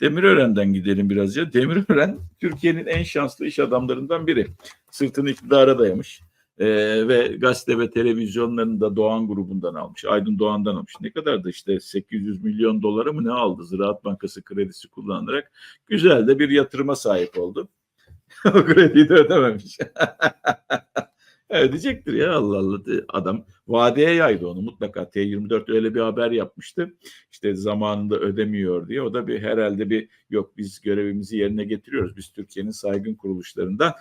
Demirören'den gidelim biraz ya. Demirören Türkiye'nin en şanslı iş adamlarından biri. Sırtını iktidara dayamış. Ee, ve gazete ve televizyonlarını da Doğan grubundan almış. Aydın Doğan'dan almış. Ne kadar da işte 800 milyon dolara mı ne aldı Ziraat Bankası kredisi kullanarak. Güzel de bir yatırıma sahip oldu. o krediyi de ödememiş. Ödeyecektir ya Allah Allah. Adam vadeye yaydı onu mutlaka. T24 öyle bir haber yapmıştı. İşte zamanında ödemiyor diye. O da bir herhalde bir yok biz görevimizi yerine getiriyoruz. Biz Türkiye'nin saygın kuruluşlarından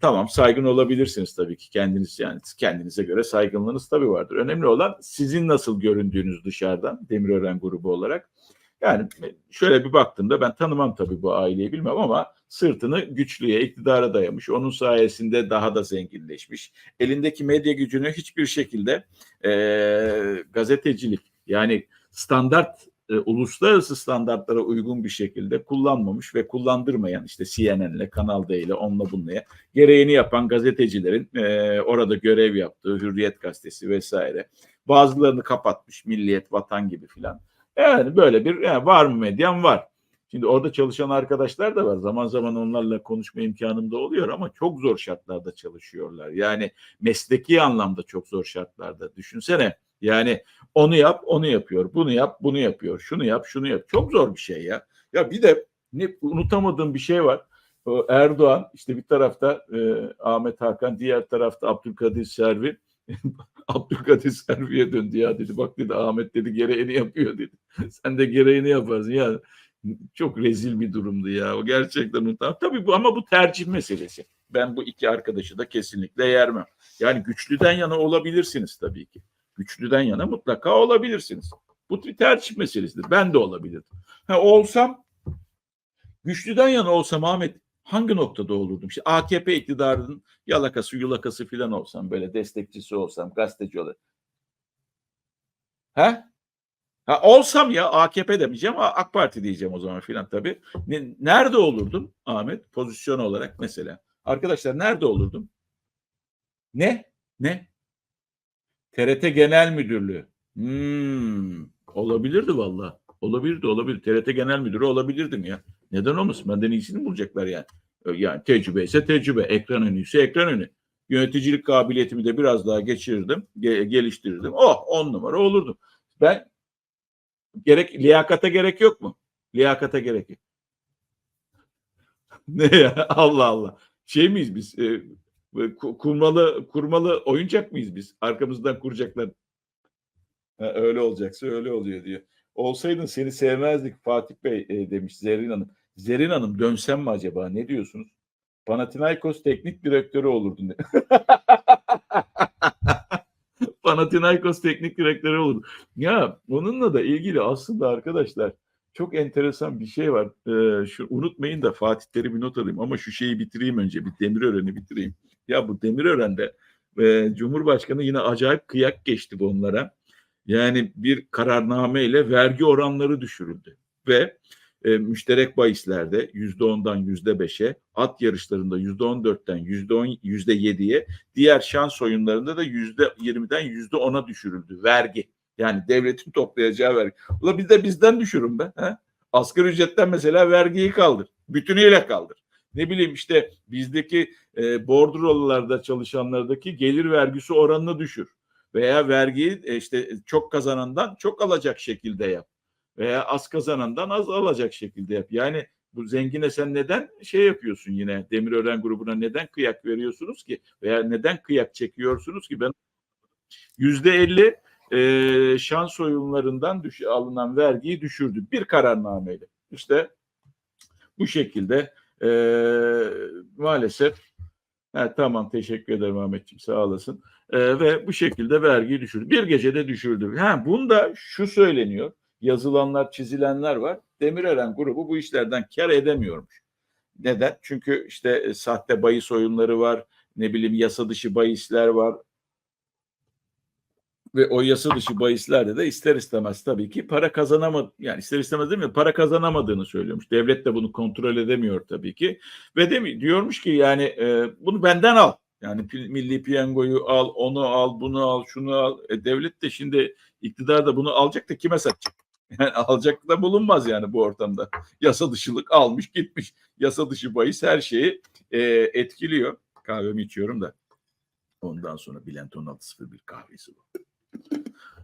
Tamam saygın olabilirsiniz tabii ki kendiniz yani kendinize göre saygınlığınız tabii vardır. Önemli olan sizin nasıl göründüğünüz dışarıdan Demirören grubu olarak. Yani şöyle bir baktığımda ben tanımam tabii bu aileyi bilmem ama sırtını güçlüye, iktidara dayamış. Onun sayesinde daha da zenginleşmiş. Elindeki medya gücünü hiçbir şekilde e, gazetecilik yani standart e, uluslararası standartlara uygun bir şekilde kullanmamış ve kullandırmayan işte CNN'le, Kanal D ile onunla bununla gereğini yapan gazetecilerin e, orada görev yaptığı Hürriyet Gazetesi vesaire bazılarını kapatmış Milliyet, Vatan gibi filan. Yani böyle bir yani var mı medyan var. Şimdi orada çalışan arkadaşlar da var. Zaman zaman onlarla konuşma imkanım da oluyor ama çok zor şartlarda çalışıyorlar. Yani mesleki anlamda çok zor şartlarda. Düşünsene yani onu yap, onu yapıyor. Bunu yap, bunu yapıyor. Şunu yap, şunu yap. Çok zor bir şey ya. Ya bir de ne, unutamadığım bir şey var. O Erdoğan işte bir tarafta e, Ahmet Hakan, diğer tarafta Abdülkadir Servi. Abdülkadir Servi'ye döndü ya dedi. Bak dedi Ahmet dedi gereğini yapıyor dedi. Sen de gereğini yaparsın ya. Çok rezil bir durumdu ya. O gerçekten unutamam. Tabii bu ama bu tercih meselesi. Ben bu iki arkadaşı da kesinlikle yermem. Yani güçlüden yana olabilirsiniz tabii ki güçlüden yana mutlaka olabilirsiniz. Bu bir tercih meselesidir. Ben de olabilirdim. Ha, olsam güçlüden yana olsam Ahmet hangi noktada olurdum? İşte AKP iktidarının yalakası yulakası filan olsam böyle destekçisi olsam gazeteci olarak. Ha? Ha olsam ya AKP demeyeceğim AK Parti diyeceğim o zaman filan tabii. Ne, nerede olurdum Ahmet pozisyon olarak mesela? Arkadaşlar nerede olurdum? Ne? Ne? TRT Genel Müdürlüğü. Hmm, olabilirdi valla. Olabilirdi olabilir. TRT Genel Müdürü olabilirdim ya. Neden olmasın? Benden iyisini bulacaklar yani. Yani tecrübe ise tecrübe. Ekran önü ise ekran önü. Yöneticilik kabiliyetimi de biraz daha geçirirdim. Ge- geliştirirdim. Oh on numara olurdum. Ben gerek liyakata gerek yok mu? Liyakata gerek yok. ne ya? Allah Allah. Şey miyiz biz? E, kurmalı kurmalı oyuncak mıyız biz? Arkamızdan kuracaklar. Ha, öyle olacaksa öyle oluyor diyor. Olsaydın seni sevmezdik Fatih Bey e, demiş Zerrin Hanım. Zerrin Hanım dönsem mi acaba? Ne diyorsunuz? Panathinaikos teknik direktörü olurdun. Panathinaikos teknik direktörü olurdu. Ya onunla da ilgili aslında arkadaşlar çok enteresan bir şey var. Ee, şu unutmayın da Fatihleri bir not alayım ama şu şeyi bitireyim önce. Bir Demirören'i bitireyim. Ya bu Demirören'de e, Cumhurbaşkanı yine acayip kıyak geçti bu onlara. Yani bir kararname ile vergi oranları düşürüldü ve e, müşterek bahislerde yüzde ondan yüzde beşe, at yarışlarında yüzde on dörtten yüzde on yüzde yediye, diğer şans oyunlarında da yüzde yirmiden yüzde ona düşürüldü vergi. Yani devletin toplayacağı vergi. Ula biz de bizden düşürün be. He? Asgari ücretten mesela vergiyi kaldır. Bütünüyle kaldır. Ne bileyim işte bizdeki e, bordrolarda çalışanlardaki gelir vergisi oranını düşür. Veya vergiyi e, işte çok kazanandan çok alacak şekilde yap. Veya az kazanandan az alacak şekilde yap. Yani bu zengine sen neden şey yapıyorsun yine Demirören grubuna neden kıyak veriyorsunuz ki? Veya neden kıyak çekiyorsunuz ki? Ben yüzde elli şans oyunlarından düş alınan vergiyi düşürdü bir kararnameyle. İşte bu şekilde e, maalesef evet, tamam teşekkür ederim Ahmetciğim sağ olasın. E, ve bu şekilde vergiyi düşürdü. Bir gecede düşürdü. Ha, bunda şu söyleniyor. Yazılanlar, çizilenler var. Demirören grubu bu işlerden kar edemiyormuş. Neden? Çünkü işte e, sahte bahis oyunları var. Ne bileyim yasa dışı bahisler var ve o yasa dışı bahislerde de ister istemez tabii ki para kazanamadı yani ister istemez değil mi para kazanamadığını söylüyormuş. Devlet de bunu kontrol edemiyor tabii ki ve demi diyormuş ki yani e, bunu benden al. Yani milli piyangoyu al, onu al, bunu al, şunu al. E, devlet de şimdi iktidar da bunu alacak da kime satacak? Yani alacak da bulunmaz yani bu ortamda. Yasa dışılık almış gitmiş. Yasa dışı bahis her şeyi e, etkiliyor. Kahvemi içiyorum da. Ondan sonra Bülent 1601 kahvesi bu.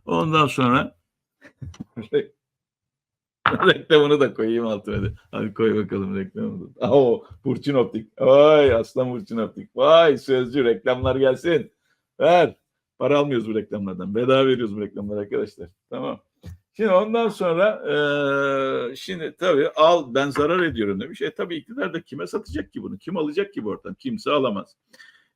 Ondan sonra reklamını da koyayım altına hadi. Hadi koy bakalım reklamını. da. Oo, Burçin Optik. Vay aslan Burçin Optik. Vay sözcü reklamlar gelsin. Ver. Para almıyoruz bu reklamlardan. Bedava veriyoruz bu reklamları arkadaşlar. Tamam. Şimdi ondan sonra eee, şimdi tabii al ben zarar ediyorum demiş. E tabii iktidar da kime satacak ki bunu? Kim alacak ki bu oradan? Kimse alamaz.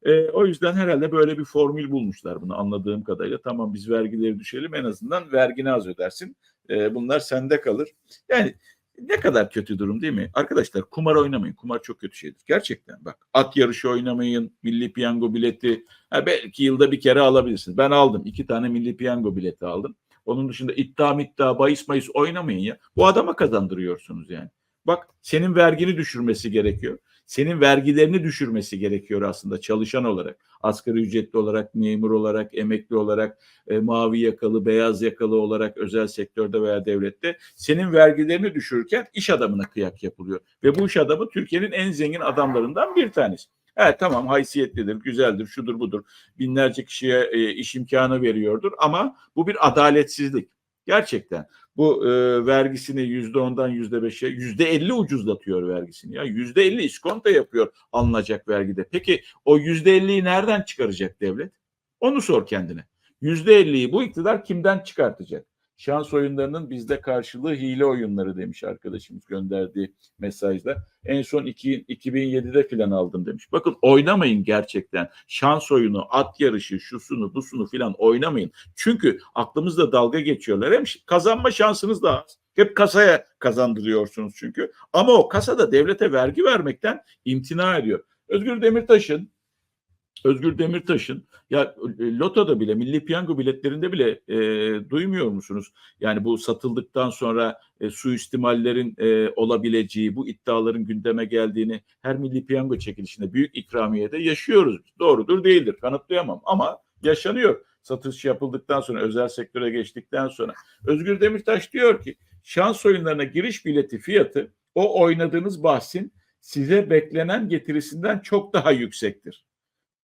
E, o yüzden herhalde böyle bir formül bulmuşlar bunu anladığım kadarıyla. Tamam biz vergileri düşelim en azından vergini az ödersin. E, bunlar sende kalır. Yani ne kadar kötü durum değil mi? Arkadaşlar kumar oynamayın. Kumar çok kötü şeydir. Gerçekten bak at yarışı oynamayın. Milli piyango bileti. Ha, belki yılda bir kere alabilirsiniz. Ben aldım. iki tane milli piyango bileti aldım. Onun dışında iddia iddia bahis mayıs oynamayın ya. Bu adama kazandırıyorsunuz yani. Bak senin vergini düşürmesi gerekiyor. Senin vergilerini düşürmesi gerekiyor aslında çalışan olarak. Asgari ücretli olarak, memur olarak, emekli olarak, e, mavi yakalı, beyaz yakalı olarak özel sektörde veya devlette senin vergilerini düşürürken iş adamına kıyak yapılıyor. Ve bu iş adamı Türkiye'nin en zengin adamlarından bir tanesi. Evet tamam haysiyetlidir, güzeldir, şudur budur. Binlerce kişiye e, iş imkanı veriyordur ama bu bir adaletsizlik. Gerçekten bu e, vergisini yüzde ondan yüzde beşe yüzde elli ucuzlatıyor vergisini ya yüzde elli iskonto yapıyor alınacak vergide. Peki o yüzde elliyi nereden çıkaracak devlet? Onu sor kendine. Yüzde elliyi bu iktidar kimden çıkartacak? Şans oyunlarının bizde karşılığı hile oyunları demiş arkadaşımız gönderdiği mesajda. En son iki, 2007'de filan aldım demiş. Bakın oynamayın gerçekten. Şans oyunu, at yarışı, şusunu, busunu filan oynamayın. Çünkü aklımızda dalga geçiyorlar. Hem kazanma şansınız da az. Hep kasaya kazandırıyorsunuz çünkü. Ama o kasada devlete vergi vermekten imtina ediyor. Özgür Demirtaş'ın Özgür Demirtaş'ın ya e, lotoda bile milli piyango biletlerinde bile e, duymuyor musunuz? Yani bu satıldıktan sonra e, suistimallerin e, olabileceği, bu iddiaların gündeme geldiğini her milli piyango çekilişinde büyük ikramiyede yaşıyoruz. Doğrudur değildir kanıtlayamam ama yaşanıyor. Satış yapıldıktan sonra özel sektöre geçtikten sonra Özgür Demirtaş diyor ki şans oyunlarına giriş bileti fiyatı o oynadığınız bahsin size beklenen getirisinden çok daha yüksektir.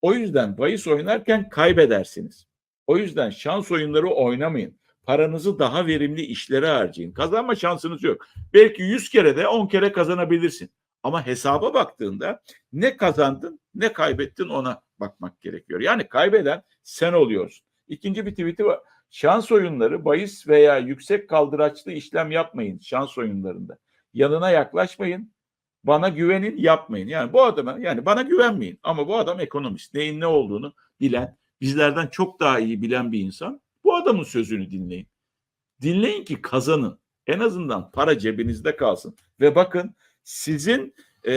O yüzden bahis oynarken kaybedersiniz. O yüzden şans oyunları oynamayın. Paranızı daha verimli işlere harcayın. Kazanma şansınız yok. Belki 100 kere de 10 kere kazanabilirsin. Ama hesaba baktığında ne kazandın ne kaybettin ona bakmak gerekiyor. Yani kaybeden sen oluyorsun. İkinci bir tweet'i var. Şans oyunları bahis veya yüksek kaldıraçlı işlem yapmayın şans oyunlarında. Yanına yaklaşmayın. Bana güvenin yapmayın. Yani bu adama yani bana güvenmeyin. Ama bu adam ekonomist. Neyin ne olduğunu bilen, bizlerden çok daha iyi bilen bir insan. Bu adamın sözünü dinleyin. Dinleyin ki kazanın. En azından para cebinizde kalsın. Ve bakın sizin e,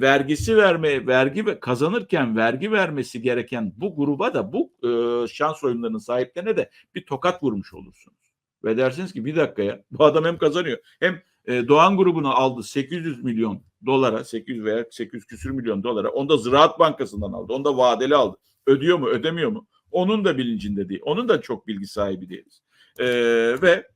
vergisi vermeye, vergi ve kazanırken vergi vermesi gereken bu gruba da bu e, şans oyunlarının sahiplerine de bir tokat vurmuş olursunuz. Ve dersiniz ki bir dakika ya bu adam hem kazanıyor hem e, Doğan grubuna aldı 800 milyon dolara 800 veya 800 küsür milyon dolara onu da Ziraat Bankası'ndan aldı. Onu da vadeli aldı. Ödüyor mu ödemiyor mu? Onun da bilincinde değil. Onun da çok bilgi sahibi değiliz. E, ve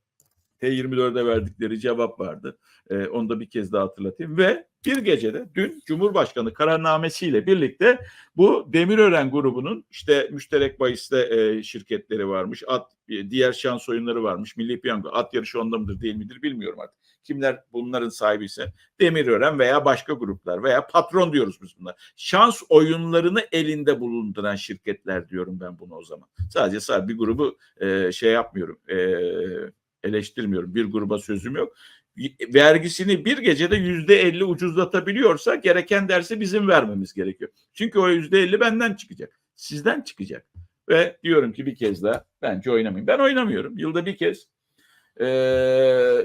T24'de verdikleri cevap vardı. E, onu da bir kez daha hatırlatayım. Ve bir gecede dün Cumhurbaşkanı kararnamesiyle birlikte bu Demirören grubunun işte müşterek bahisle e, şirketleri varmış. At, diğer şans oyunları varmış. Milli Piyango at yarışı onda mıdır değil midir bilmiyorum artık. Kimler bunların sahibi ise Demirören veya başka gruplar veya patron diyoruz biz bunlar. Şans oyunlarını elinde bulunduran şirketler diyorum ben bunu o zaman. Sadece sadece bir grubu e, şey yapmıyorum. E, eleştirmiyorum. Bir gruba sözüm yok vergisini bir gecede yüzde elli ucuzlatabiliyorsa gereken dersi bizim vermemiz gerekiyor. Çünkü o yüzde elli benden çıkacak. Sizden çıkacak. Ve diyorum ki bir kez daha bence oynamayın. Ben oynamıyorum. Yılda bir kez e,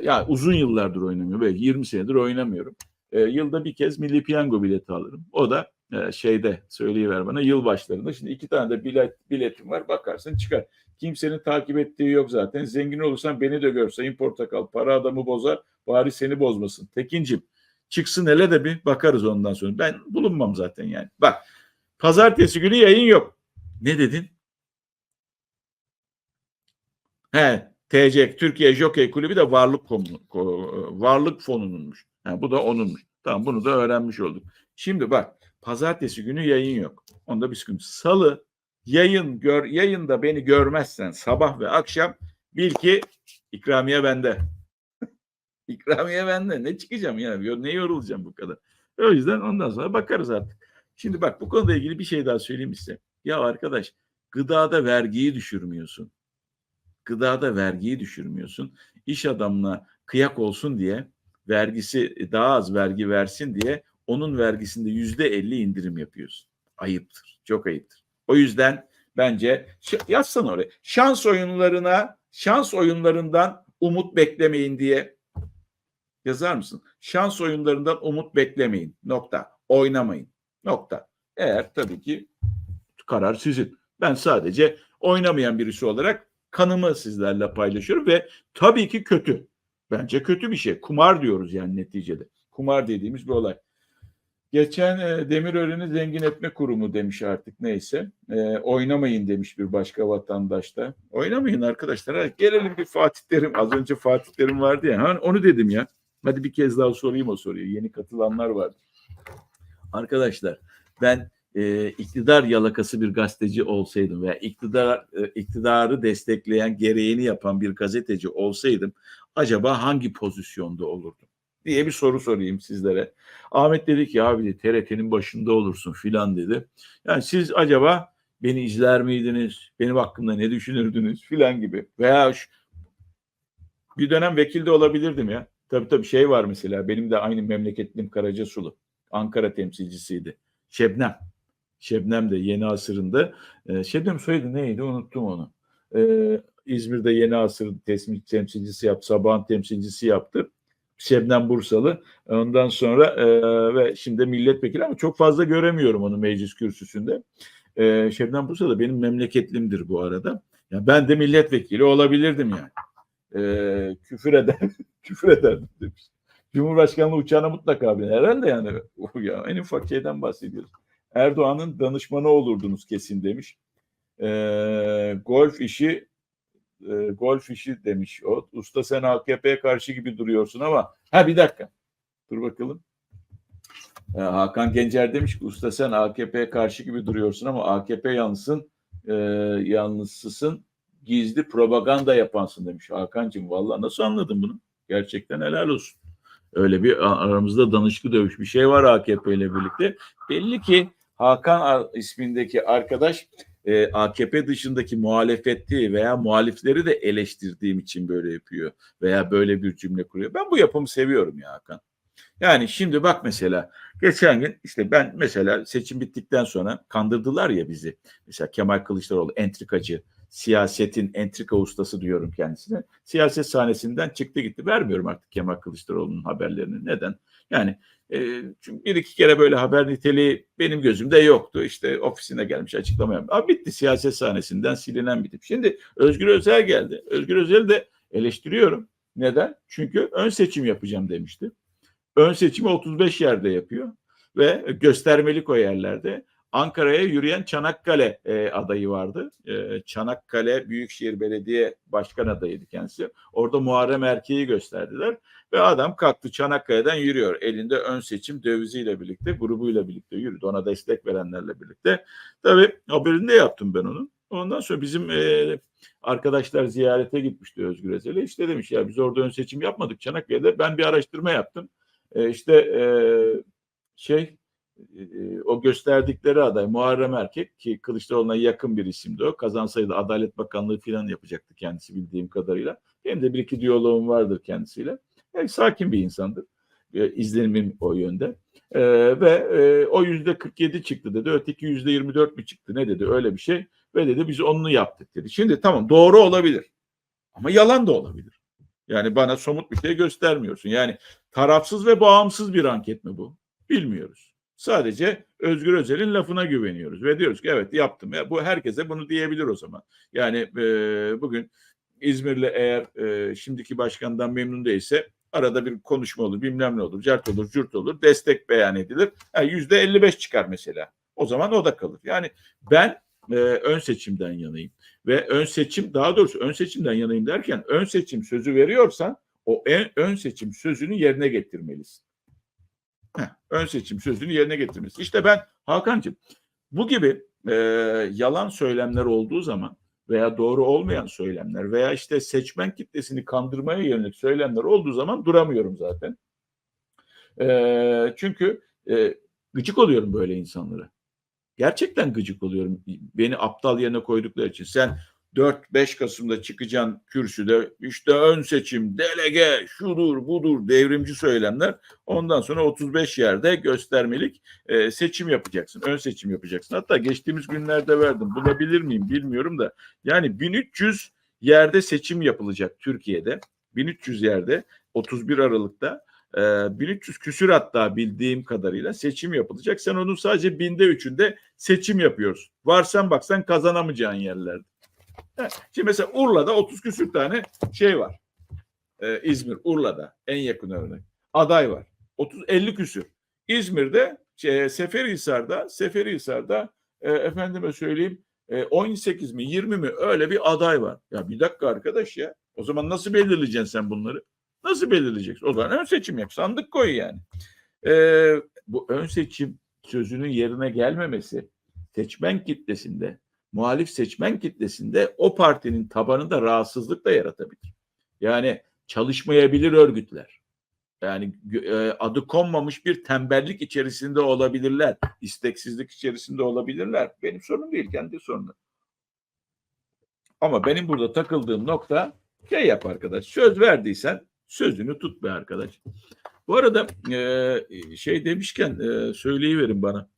yani uzun yıllardır oynamıyorum. Böyle 20 senedir oynamıyorum. E, yılda bir kez milli piyango bileti alırım. O da e, şeyde söyleyiver bana yıl başlarında. Şimdi iki tane de bilet, biletim var. Bakarsın çıkar. Kimsenin takip ettiği yok zaten. Zengin olursan beni de gör Sayın Portakal. Para adamı bozar. Bari seni bozmasın. Tekincim çıksın hele de bir bakarız ondan sonra. Ben bulunmam zaten yani. Bak pazartesi günü yayın yok. Ne dedin? He TC Türkiye Jockey Kulübü de varlık fonu, ko- varlık fonununmuş. Yani bu da onunmuş. Tamam bunu da öğrenmiş olduk. Şimdi bak pazartesi günü yayın yok. Onda bir sıkıntı. Salı yayın gör yayında beni görmezsen sabah ve akşam bil ki ikramiye bende. ikramiye bende. Ne çıkacağım ya? Ne yorulacağım bu kadar. O yüzden ondan sonra bakarız artık. Şimdi bak bu konuda ilgili bir şey daha söyleyeyim size. Ya arkadaş gıdada vergiyi düşürmüyorsun. Gıdada vergiyi düşürmüyorsun. İş adamına kıyak olsun diye vergisi daha az vergi versin diye onun vergisinde yüzde elli indirim yapıyorsun. Ayıptır. Çok ayıptır. O yüzden bence yazsana oraya. Şans oyunlarına, şans oyunlarından umut beklemeyin diye yazar mısın? Şans oyunlarından umut beklemeyin. Nokta. Oynamayın. Nokta. Eğer tabii ki karar sizin. Ben sadece oynamayan birisi olarak kanımı sizlerle paylaşıyorum ve tabii ki kötü. Bence kötü bir şey. Kumar diyoruz yani neticede. Kumar dediğimiz bir olay. Geçen e, Demirören'i zengin etme kurumu demiş artık neyse. E, oynamayın demiş bir başka vatandaş da. Oynamayın arkadaşlar. Ha, gelelim bir Fatih Terim. Az önce Fatih Terim vardı ya. Ha, onu dedim ya. Hadi bir kez daha sorayım o soruyu. Yeni katılanlar vardı. Arkadaşlar ben e, iktidar yalakası bir gazeteci olsaydım veya iktidar e, iktidarı destekleyen gereğini yapan bir gazeteci olsaydım acaba hangi pozisyonda olurdum diye bir soru sorayım sizlere. Ahmet dedi ki abi TRT'nin başında olursun filan dedi. Yani siz acaba beni izler miydiniz? Benim hakkımda ne düşünürdünüz filan gibi. Veya şu- bir dönem vekil de olabilirdim ya. Tabii tabii şey var mesela benim de aynı memleketlim Karacasulu. Ankara temsilcisiydi. Şebnem. Şebnem de yeni asırında. Ee, Şebnem soyadı neydi unuttum onu. Ee, İzmir'de yeni asır temsilcisi yaptı. Sabahın temsilcisi yaptı. Şebnem Bursalı. Ondan sonra e, ve şimdi milletvekili ama çok fazla göremiyorum onu meclis kürsüsünde. E, Şebnem Bursalı benim memleketlimdir bu arada. Ya ben de milletvekili olabilirdim yani. E, küfür eder, küfür ederdim demiş. Cumhurbaşkanlığı uçağına mutlaka bin. Herhalde yani ya en ufak şeyden bahsediyoruz. Erdoğan'ın danışmanı olurdunuz kesin demiş. E, golf işi e, golf işi demiş o. Usta sen AKP'ye karşı gibi duruyorsun ama ha bir dakika. Dur bakalım. E, Hakan Gencer demiş ki usta sen AKP'ye karşı gibi duruyorsun ama AKP yanlısın e, yanlısısın gizli propaganda yapansın demiş Hakan'cığım. Vallahi nasıl anladın bunu? Gerçekten helal olsun. Öyle bir aramızda danışıklı dövüş bir şey var AKP ile birlikte. Belli ki Hakan ismindeki arkadaş e, AKP dışındaki muhalefeti veya muhalifleri de eleştirdiğim için böyle yapıyor veya böyle bir cümle kuruyor. Ben bu yapımı seviyorum ya Hakan. Yani şimdi bak mesela geçen gün işte ben mesela seçim bittikten sonra kandırdılar ya bizi. Mesela Kemal Kılıçdaroğlu entrikacı, siyasetin entrika ustası diyorum kendisine. Siyaset sahnesinden çıktı gitti. Vermiyorum artık Kemal Kılıçdaroğlu'nun haberlerini. Neden? Yani çünkü bir iki kere böyle haber niteliği benim gözümde yoktu. İşte ofisine gelmiş açıklama yapmış. Abi bitti siyaset sahnesinden silinen bir. Şimdi Özgür Özel geldi. Özgür Özel'i de eleştiriyorum. Neden? Çünkü ön seçim yapacağım demişti. Ön seçimi 35 yerde yapıyor ve göstermelik o yerlerde. Ankara'ya yürüyen Çanakkale e, adayı vardı. E, Çanakkale Büyükşehir Belediye Başkan adayıydı kendisi. Orada Muharrem Erkeği gösterdiler. Ve adam kalktı Çanakkale'den yürüyor. Elinde ön seçim döviziyle birlikte, grubuyla birlikte yürüdü. Ona destek verenlerle birlikte. Tabii haberini de yaptım ben onun. Ondan sonra bizim e, arkadaşlar ziyarete gitmişti Özgür Özel'e. İşte demiş ya biz orada ön seçim yapmadık Çanakkale'de. Ben bir araştırma yaptım. E, işte e, şey o gösterdikleri aday Muharrem Erkek ki Kılıçdaroğlu'na yakın bir isimdi o. Kazansaydı Adalet Bakanlığı falan yapacaktı kendisi bildiğim kadarıyla. Benim de bir iki diyaloğum vardır kendisiyle. Yani sakin bir insandır. E, izlenimim o yönde. E, ve e, o yüzde 47 çıktı dedi. Öteki yüzde 24 mi çıktı ne dedi öyle bir şey. Ve dedi biz onu yaptık dedi. Şimdi tamam doğru olabilir. Ama yalan da olabilir. Yani bana somut bir şey göstermiyorsun. Yani tarafsız ve bağımsız bir anket mi bu? Bilmiyoruz. Sadece Özgür Özel'in lafına güveniyoruz ve diyoruz ki evet yaptım. Ya bu herkese bunu diyebilir o zaman. Yani e, bugün İzmir'le eğer e, şimdiki başkandan memnun değilse arada bir konuşma olur, bilmem ne olur, cert olur, cürt olur, destek beyan edilir. Yüzde 55 çıkar mesela. O zaman o da kalır. Yani ben e, ön seçimden yanayım. ve ön seçim daha doğrusu ön seçimden yanayım derken ön seçim sözü veriyorsan o en, ön seçim sözünü yerine getirmelisin. Heh, ön seçim sözünü yerine getirmelisin. İşte ben Hakan'cığım bu gibi e, yalan söylemler olduğu zaman veya doğru olmayan söylemler veya işte seçmen kitlesini kandırmaya yönelik söylemler olduğu zaman duramıyorum zaten. E, çünkü e, gıcık oluyorum böyle insanlara. Gerçekten gıcık oluyorum. Beni aptal yerine koydukları için. Sen 4-5 Kasım'da çıkacaksın kürsüde işte ön seçim, delege, şudur budur devrimci söylemler. Ondan sonra 35 yerde göstermelik e, seçim yapacaksın. Ön seçim yapacaksın. Hatta geçtiğimiz günlerde verdim. Bulabilir miyim bilmiyorum da. Yani 1300 yerde seçim yapılacak Türkiye'de. 1300 yerde 31 Aralık'ta e, 1300 küsür hatta bildiğim kadarıyla seçim yapılacak. Sen onun sadece binde üçünde seçim yapıyorsun. Varsan baksan kazanamayacağın yerlerde. Şimdi mesela Urla'da 30 küsür tane şey var. Ee, İzmir, Urla'da en yakın örnek. Aday var. 30 50 küsür. İzmir'de şey, Seferihisar'da Seferihisar'da e, efendime söyleyeyim e, 18 mi 20 mi öyle bir aday var. Ya bir dakika arkadaş ya. O zaman nasıl belirleyeceksin sen bunları? Nasıl belirleyeceksin? O zaman ön seçim yap. Sandık koy yani. Ee, bu ön seçim sözünün yerine gelmemesi seçmen kitlesinde muhalif seçmen kitlesinde o partinin tabanında rahatsızlık da yaratabilir. Yani çalışmayabilir örgütler. Yani e, adı konmamış bir tembellik içerisinde olabilirler. isteksizlik içerisinde olabilirler. Benim sorunum değil, kendi sorunu. Ama benim burada takıldığım nokta şey yap arkadaş. Söz verdiysen sözünü tut be arkadaş. Bu arada e, şey demişken e, söyleyiverin bana.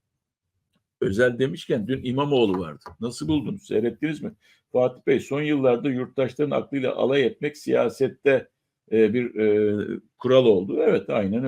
Özel demişken dün İmamoğlu vardı. Nasıl buldunuz? Seyrettiniz mi? Fatih Bey son yıllarda yurttaşların aklıyla alay etmek siyasette e, bir e, kural oldu. Evet aynen